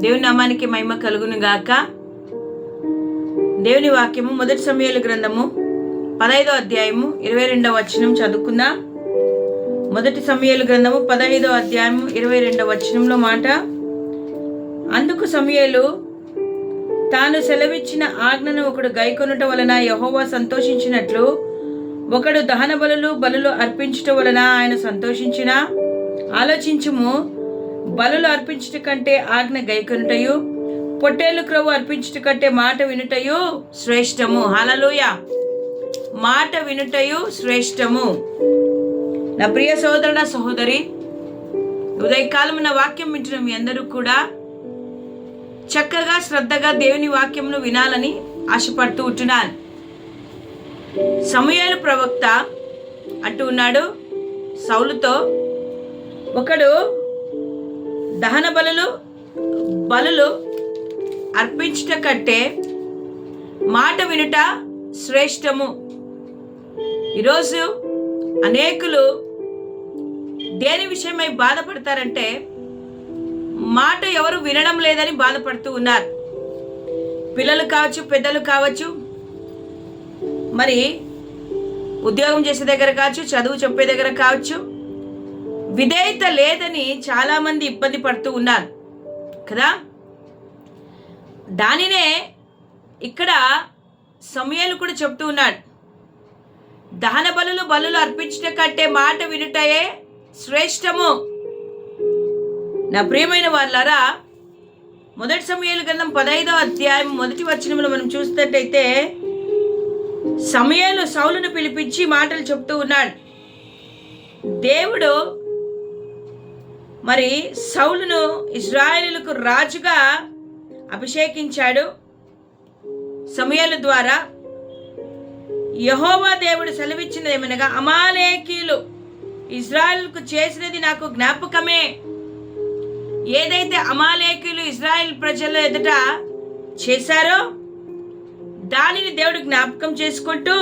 దేవుని నామానికి మహిమ కలుగును గాక. దేవుని వాక్యము మొదటి సమయాల గ్రంథము పదహైదో అధ్యాయము ఇరవై రెండవ వచనం చదువుకుందాం. మొదటి సమయాల గ్రంథము పదహైదో అధ్యాయము ఇరవై రెండవ వచనంలో మాట అందుకు సమయాలు తాను సెలవిచ్చిన ఆజ్ఞను ఒకడు గైకొనుట వలన యహోవా సంతోషించినట్లు ఒకడు దహన బలులు బలులు అర్పించుట వలన ఆయన సంతోషించిన? ఆలోచించుము బలులు అర్పించుట కంటే ఆజ్ఞ గైకొనుటయు పొట్టేలు క్రొవ్వు అర్పించుట కంటే మాట వినుటయు శ్రేష్టము. హలలుయ మాట వినుటయు శ్రేష్టము. నా ప్రియ సోదరుడ సహోదరి ఉదయకాలం నా వాక్యం వింటున్న మీ అందరూ కూడా చక్కగా శ్రద్ధగా దేవుని వాక్యంను వినాలని ఆశపడుతూ ఉంటున్నాను. సమయాలు ప్రవక్త అంటూ ఉన్నాడు సౌలుతో. ఒకడు దహన బలులు బలులు అర్పించట కంటే మాట వినుట శ్రేష్టము. ఈరోజు అనేకులు దేని విషయమై బాధపడతారంటే మాట ఎవరు వినడం లేదని బాధపడుతూ ఉన్నారు. పిల్లలు కావచ్చు పెద్దలు కావచ్చు మరి ఉద్యోగం చేసే దగ్గర కావచ్చు చదువు చెప్పే దగ్గర కావచ్చు విధేయత లేదని చాలామంది ఇబ్బంది పడుతూ ఉన్నారు. కదా? దానినే ఇక్కడ సమయాలు కూడా చెప్తూ ఉన్నాడు. దహన బలులు బలులు అర్పించట కంటే మాట వినుటయే శ్రేష్టము. నా ప్రియమైన వాళ్ళారా మొదటి సమయాలు గ్రంథం పదహైదో అధ్యాయం మొదటి వచనంలో మనం చూసినట్టయితే సమయాలు సౌలును పిలిపించి మాటలు చెప్తూ ఉన్నాడు. దేవుడు మరి సౌలును ఇజ్రాయేలులకు రాజుగా అభిషేకించాడు. సమయాల ద్వారా యహోవా దేవుడు సెలవిచ్చినది ఏమనగా అమాలేకీలు ఇజ్రాయెల్కు చేసినది నాకు జ్ఞాపకమే. ఏదైతే అమాలేకీలు ఇజ్రాయెల్ ప్రజల ఎదుట చేశారో దానిని దేవుడు జ్ఞాపకం చేసుకుంటూ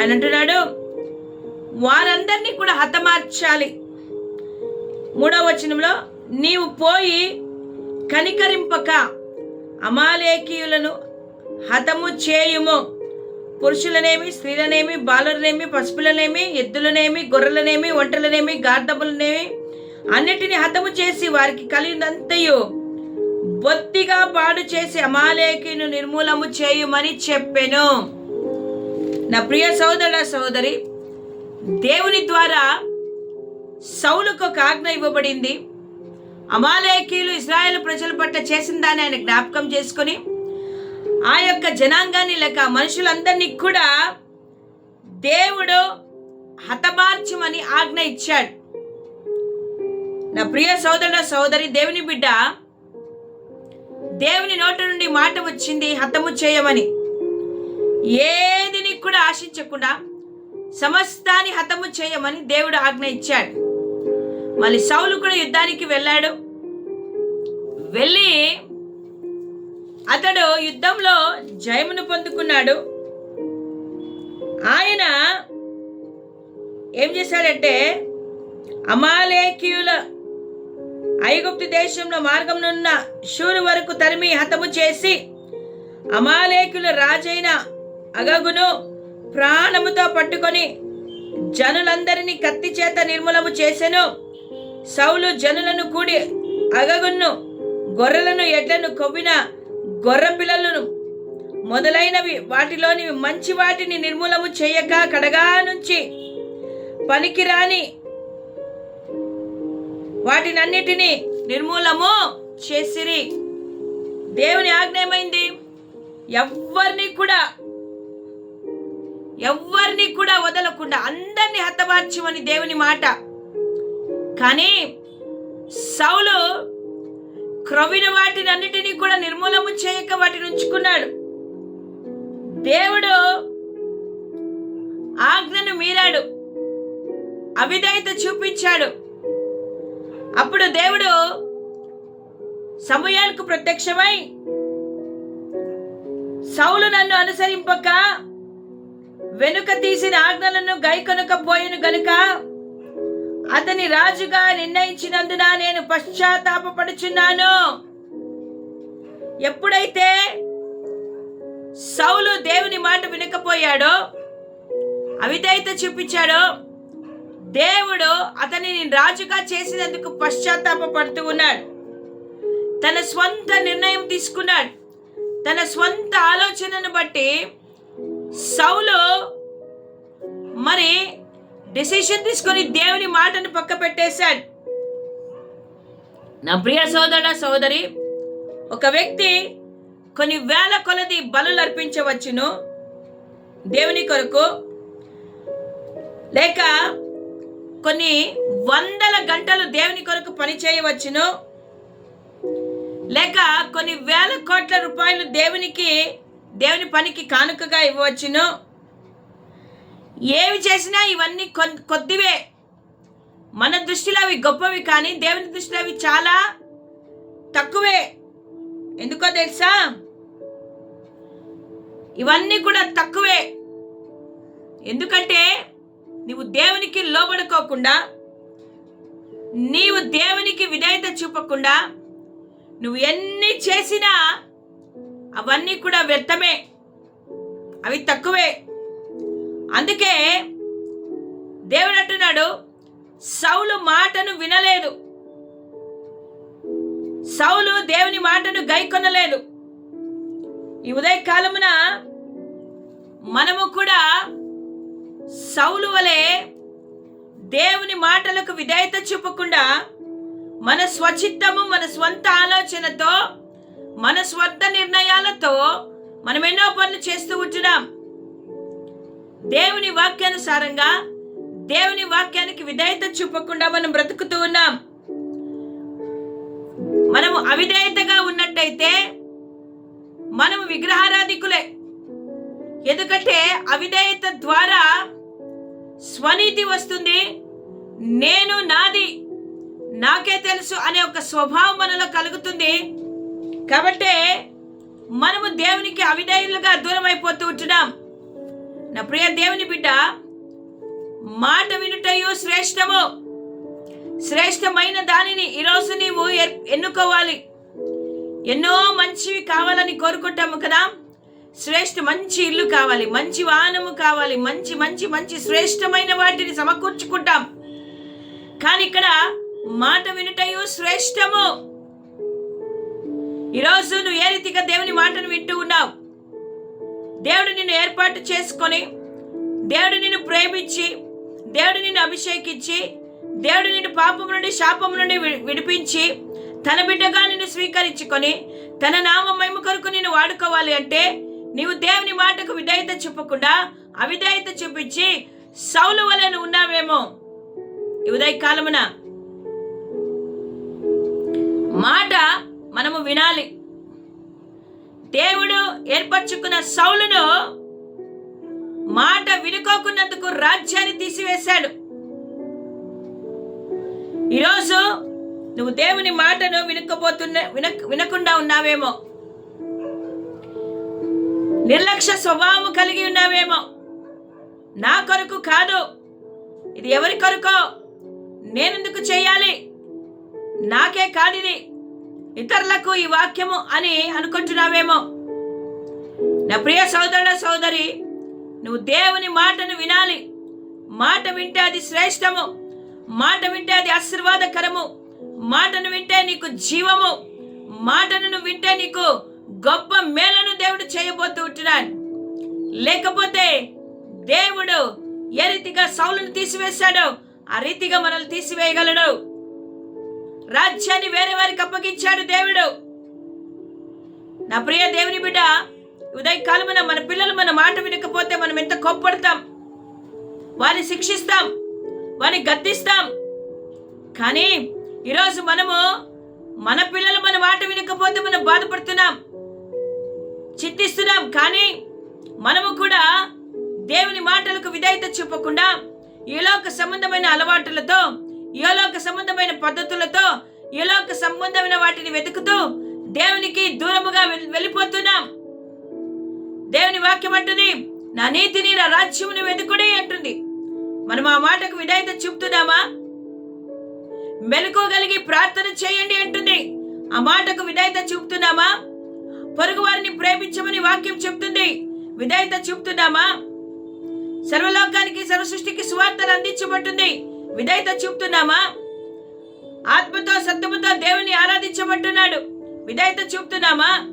ఆయన అంటున్నాడు వారందరినీ కూడా హతమార్చాలి. మూడవ వచనంలో నీవు పోయి కనికరింపక అమాలేకీయులను హతము చేయుము. పురుషులనేమి స్త్రీలనేమి బాలులనేమి పసుపులనేమి ఎద్దులనేమి గొర్రెలనేమి ఒంటలనేమి గార్ధములనేమి అన్నిటిని హతము చేసి వారికి కలిగినంతయు బొత్తిగా పాడు చేసి అమాలేకిను నిర్మూలము చేయుమని చెప్పెను. నా ప్రియ సోదర సోదరి దేవుని ద్వారా సౌలుకు ఒక ఆజ్ఞ ఇవ్వబడింది. అమాలేకీలు ఇస్రాయేల్ ప్రజల పట్ల చేసిన దాన్ని ఆయన జ్ఞాపకం చేసుకొని ఆ యొక్క జనాంగాన్ని లేక మనుషులందరినీ కూడా దేవుడు హతమార్చమని ఆజ్ఞ ఇచ్చాడు. నా ప్రియ సోదరుడు సోదరి దేవుని బిడ్డ దేవుని నోట నుండి మాట వచ్చింది హతము చేయమని. ఏదిని కూడా ఆశించకుండా సమస్తాన్ని హతము చేయమని దేవుడు ఆజ్ఞ ఇచ్చాడు. మళ్ళీ సౌలు కూడా యుద్ధానికి వెళ్ళాడు. వెళ్ళి అతడు యుద్ధంలో జయమును పొందుకున్నాడు. ఆయన ఏం చేశాడంటే అమాలేకీయుల ఐగుప్తు దేశంలో మార్గంనున్న శూరు వరకు తరిమి హతము చేసి అమాలేకుల రాజైన అగగును ప్రాణముతో పట్టుకొని జనులందరినీ కత్తి చేత నిర్మూలము చేసెను. సౌలు జనులను కూడి అగగున్ను గొర్రెలను ఎడ్లను కొవ్విన గొర్రె పిల్లలను మొదలైనవి వాటిలోని మంచి వాటిని నిర్మూలము చేయక కడగా నుంచి పనికిరాని వాటినన్నిటినీ నిర్మూలము చేసిరి. దేవుని ఆజ్ఞ ఏమైంది? ఎవ్వరిని కూడా ఎవ్వరిని కూడా వదలకుండా అందరినీ హతమార్చమని దేవుని మాట. కానీ సౌలు క్రొవిన వాటిని అన్నిటినీ కూడా నిర్మూలము చేయక వాటిని ఉంచుకున్నాడు. దేవుడు ఆజ్ఞను మీరాడు. అవిధేయత చూపించాడు. అప్పుడు దేవుడు సమయాలకు ప్రత్యక్షమై సౌలు నన్ను అనుసరింపక వెనుక తీసిన ఆజ్ఞలను గైకొనకపోయిన గనుక అతని రాజుగా నిర్ణయించినందున నేను పశ్చాత్తాపడుచున్నాను ఎప్పుడైతే సౌలు దేవుని మాట వినకపోయాడో అవిధేయత చూపించాడో దేవుడు అతనిని రాజుగా చేసినందుకు పశ్చాత్తాపడుతూ ఉన్నాడు. తన స్వంత నిర్ణయం తీసుకున్నాడు. తన స్వంత ఆలోచనను బట్టి సౌలు మరి డెసిషన్ తీసుకొని దేవుని మాటను పక్క పెట్టేశాడు. నా ప్రియ సోదర సోదరి ఒక వ్యక్తి కొన్ని వేల కొలది బలులు అర్పించవచ్చును. దేవుని కొరకు లేక కొన్ని వందల గంటలు దేవుని కొరకు పని చేయవచ్చును లేక కొన్ని వేల కోట్ల రూపాయలు దేవునికి దేవుని పనికి కానుకగా ఇవ్వవచ్చును. ఏవి చేసినా ఇవన్నీ కొన్- కొద్దివే. మన దృష్టిలో అవి గొప్పవి కానీ దేవుని దృష్టిలో అవి చాలా తక్కువే. ఎందుకో తెలుసా? ఇవన్నీ కూడా తక్కువే. ఎందుకంటే నీవు దేవునికి లోబడుకోకుండా నీవు దేవునికి విధేయత చూపకుండా నువ్వు ఎన్ని చేసినా అవన్నీ కూడా వ్యర్థమే. అవి తక్కువే. అందుకే దేవుడు అంటున్నాడు సౌలు మాటను వినలేదు. సౌలు దేవుని మాటను గైకొనలేదు. ఈ ఉదయకాలమున మనము కూడా సౌలు వలె దేవుని మాటలకు విధేయత చూపకుండా మన స్వచిత్తము మన స్వంత ఆలోచనతో మన స్వంత నిర్ణయాలతో మనం ఎన్నో పనులు చేస్తూ ఉంటున్నాం. దేవుని వాక్యానుసారంగా దేవుని వాక్యానికి విధేయత చూపకుండా మనం బ్రతుకుతూ ఉన్నాం. మనము అవిధేయతగా ఉన్నట్టయితే మనము విగ్రహారాధికులే. ఎందుకంటే అవిధేయత ద్వారా స్వనీతి వస్తుంది నేను నాది నాకే తెలుసు అనే ఒక స్వభావం మనలో కలుగుతుంది. కాబట్టే మనము దేవునికి అవిధేయులుగా దూరం అయిపోతూ ఉంటున్నాం. నా ప్రియ దేవుని బిడ్డ మాట వినుటయు శ్రేష్టము. శ్రేష్టమైన దానిని ఈరోజు నీవు ఎన్నుకోవాలి. ఎన్నో మంచివి కావాలని కోరుకుంటాము కదా. శ్రేష్ఠ మంచి ఇల్లు కావాలి మంచి వాహనము కావాలి మంచి మంచి మంచి శ్రేష్టమైన వాటిని సమకూర్చుకుంటాం. కానీ ఇక్కడ మాట వినుటయు శ్రేష్టము. ఈరోజు నువ్వు ఏ రీతిగా దేవుని మాటను వింటూ ఉన్నావు? దేవుడు నిన్ను ఏర్పాటు చేసుకొని దేవుడు నిన్ను ప్రేమించి దేవుడు నిన్ను అభిషేకించి దేవుడు నిన్ను పాపం నుండి శాపం నుండి విడిపించి తన బిడ్డగా నిన్ను స్వీకరించుకొని తన నామ మహిమ కొరకు నిన్ను వాడుకోవాలి అంటే నీవు దేవుని మాటకు విధేయత చెప్పకుండా అవిధేయత చూపించి సౌలు వలె ఉన్నావేమో. ఉదయ కాలమున మాట మనము వినాలి. దేవుడు ఏర్పరచుకున్న సౌలును మాట వినుకోకున్నందుకు రాజ్యాన్ని తీసివేశాడు. ఈరోజు నువ్వు దేవుని మాటను వినకపోతున్న విన వినకుండా ఉన్నావేమో. నిర్లక్ష్య స్వభావం కలిగి ఉన్నావేమో. నా కొరకు కాదు. ఇది ఎవరి కొరకో? నేనెందుకు చేయాలి? నాకే కాదు ఇది. ఇతరులకు ఈ వాక్యము అని అనుకుంటున్నావేమో. నా ప్రియ సోదరుడ సోదరి నువ్వు దేవుని మాటను వినాలి. మాట వింటే అది శ్రేష్టము. మాట వింటే అది ఆశీర్వాదకరము. మాటను వింటే నీకు జీవము. మాటను వింటే నీకు గొప్ప మేలను దేవుడు చేయబోతూ ఉంటున్నాడు. లేకపోతే దేవుడు ఏ రీతిగా సౌలను తీసివేశాడో ఆ రీతిగా మనల్ని తీసివేయగలడు. రాజ్యాన్ని వేరే వారికి అప్పగించాడు దేవుడు. నా ప్రియ దేవుని బిడ్డ ఉదయ కాలమున మన పిల్లలు మన మాట వినకపోతే మనం ఎంత కోప్పడతాం? వారిని శిక్షిస్తాం వారిని గద్దిస్తాం. కానీ ఈరోజు మనము మన పిల్లలు మన మాట వినకపోతే మనం బాధపడుతున్నాం చింతిస్తున్నాం కానీ మనము కూడా దేవుని మాటలకు విధేయత చూపకుండా ఈలోక సంబంధమైన అలవాటులతో ఈలోక సంబంధమైన పద్ధతులతో ఏలోక సంబంధమైన వాటిని వెతుకుతూ దేవునికి దూరముగా వెళ్ళిపోతున్నాం. దేవుని వాక్యం అంటుంది నా నీతిని నా రాజ్యముని వెతుకుడే అంటుంది. మనం ఆ మాటకు విధేయత చూపుతున్నామా? మెలకోగలిగి ప్రార్థన చేయండి అంటుంది. ఆ మాటకు విధేయత చూపుతున్నామా? పొరుగు వారిని ప్రేమించమని వాక్యం చెప్తుంది. విధేయత చూపుతున్నామా? సర్వలోకానికి సర్వసృష్టికి సువార్తలు అందించబడుతుంది. విధేయత చూపుతున్నామా? ఆత్మతో సత్యముతో దేవుని ఆరాధించబట్టున్నాడు విధేయత చూపుతున్నామా?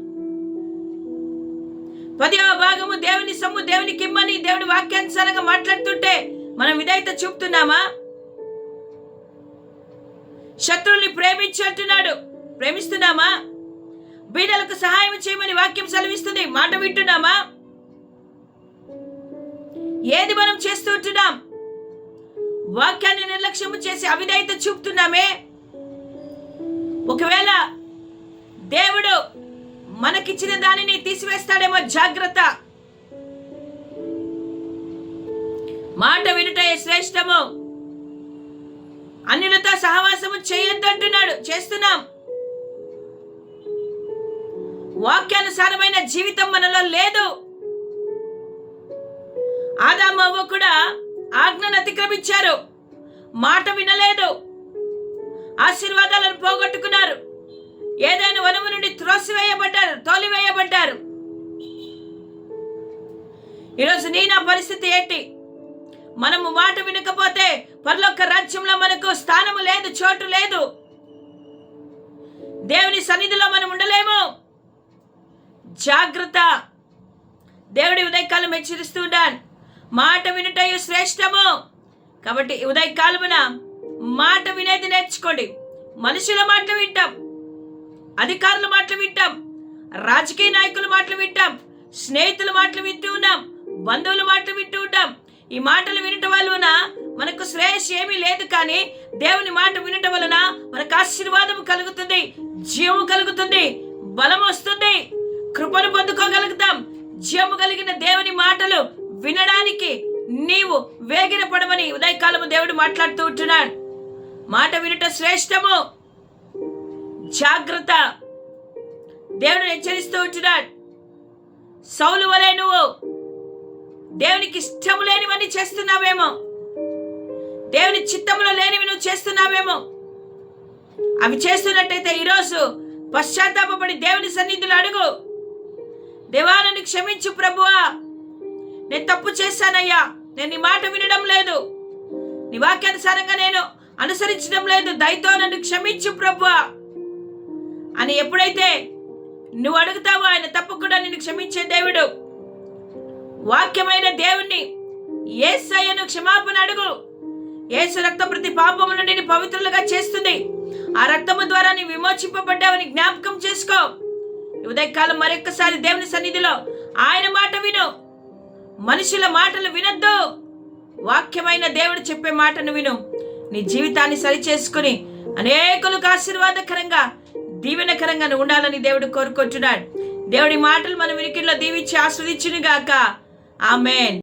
పదివ భాగము దేవుని సొమ్ము దేవునికి ఇమ్మని దేవుని వాక్యానుసారంగా మాట్లాడుతుంటే మనం విధేయత చూపుతున్నామా? శత్రువుల్ని ప్రేమించి అంటున్నాడు ప్రేమిస్తున్నామా? బీదలకు సహాయం చేయమని వాక్యం సెలవిస్తుంది. మాట వింటున్నామా? ఏది మనం చేస్తూ ఉంటున్నాం? వాక్యాన్ని నిర్లక్ష్యము చేసి అవిధేయత చూపుతున్నామే. ఒకవేళ దేవుడు మనకిచ్చిన దానిని తీసివేస్తాడేమో జాగ్రత్త. మాట వినుటే శ్రేష్టము. అన్నిలతో సహవాసము చేయొద్దంటున్నాడు. చేస్తున్నాం. వాక్యానుసారమైన జీవితం మనలో లేదు. ఆదామవ్వ కూడా ఆజ్ఞను అతిక్రమించారు. మాట వినలేదు. ఆశీర్వాదాలను పోగొట్టుకున్నారు. ఏదైనా వనము నుండి త్రోసివేయబడ్డారు తోలివేయబడ్డారు. ఈరోజు నీ నా పరిస్థితి ఏంటి? మనము మాట వినకపోతే పరలోక రాజ్యంలో మనకు స్థానము లేదు చోటు లేదు. దేవుని సన్నిధిలో మనం ఉండలేము. జాగ్రత్త. దేవుడి ఉదయకాలం హెచ్చరిస్తూ ఉన్నాను మాట వినుటయు శ్రేష్టము. కాబట్టి ఉదయకాలమున మాట వినేది నేర్చుకోండి. మనుషుల మాటలు వింటాం అధికారుల మాటలు వింటాం రాజకీయ నాయకుల మాటలు వింటాం స్నేహితుల మాటలు వింటూ ఉన్నాం బంధువుల మాటలు వింటూ ఉంటాం. ఈ మాటలు వినటం వలన మనకు శ్రేయస్ ఏమీ లేదు కానీ దేవుని మాట వినటం వలన మనకు ఆశీర్వాదం కలుగుతుంది జీవము కలుగుతుంది బలం వస్తుంది. కృపను పొందుకోగలుగుతాం. జీవము కలిగిన దేవుని మాటలు వినడానికి నీవు వేగిన పడమని ఉదయకాలము దేవుడు మాట్లాడుతూ ఉంటున్నాడు. మాట వినట శ్రేష్టము. జాగ్రత్త. దేవుడు హెచ్చరిస్తూ ఉంటున్నాడు. సౌలు వలె నువ్వు దేవునికి ఇష్టము లేనివన్నీ చేస్తున్నావేమో? దేవుని చిత్తములో లేనివి నువ్వు చేస్తున్నావేమో? అవి చేస్తున్నట్టయితే ఈరోజు పశ్చాత్తాపడి దేవుని సన్నిధిలో అడుగు. దేవాలను క్షమించు ప్రభువా. నేను తప్పు చేశానయ్యా. నేను నీ మాట వినడం లేదు. నీ వాక్యానుసారంగా నేను అనుసరించడం లేదు. దయతో నన్ను క్షమించు ప్రభు అని ఎప్పుడైతే నువ్వు అడుగుతావో ఆయన తప్పకుండా నిన్ను క్షమించే దేవుడు. వాక్యమైన దేవుణ్ణి ఏసయ్యను క్షమాపణ అడుగు. ఏసు రక్తం ప్రతి పాపము నుండి నీ పవిత్రులుగా చేస్తుంది. ఆ రక్తము ద్వారా నీ విమోచింపబడ్డావని జ్ఞాపకం చేసుకో. ఉదయకాలం మరొక్కసారి దేవుని సన్నిధిలో ఆయన మాట విను. మనుషుల మాటలు వినొద్దు. వాక్యమైన దేవుడు చెప్పే మాటను విను. నీ జీవితాన్ని సరిచేసుకుని అనేకులకు ఆశీర్వాదకరంగా దీవెనకరంగా ఉండాలని దేవుడు కోరుకుంటున్నాడు. దేవుడి మాటలు మన వినికిల్లో దీవించి ఆస్వాదించును గాక ఆమెన్.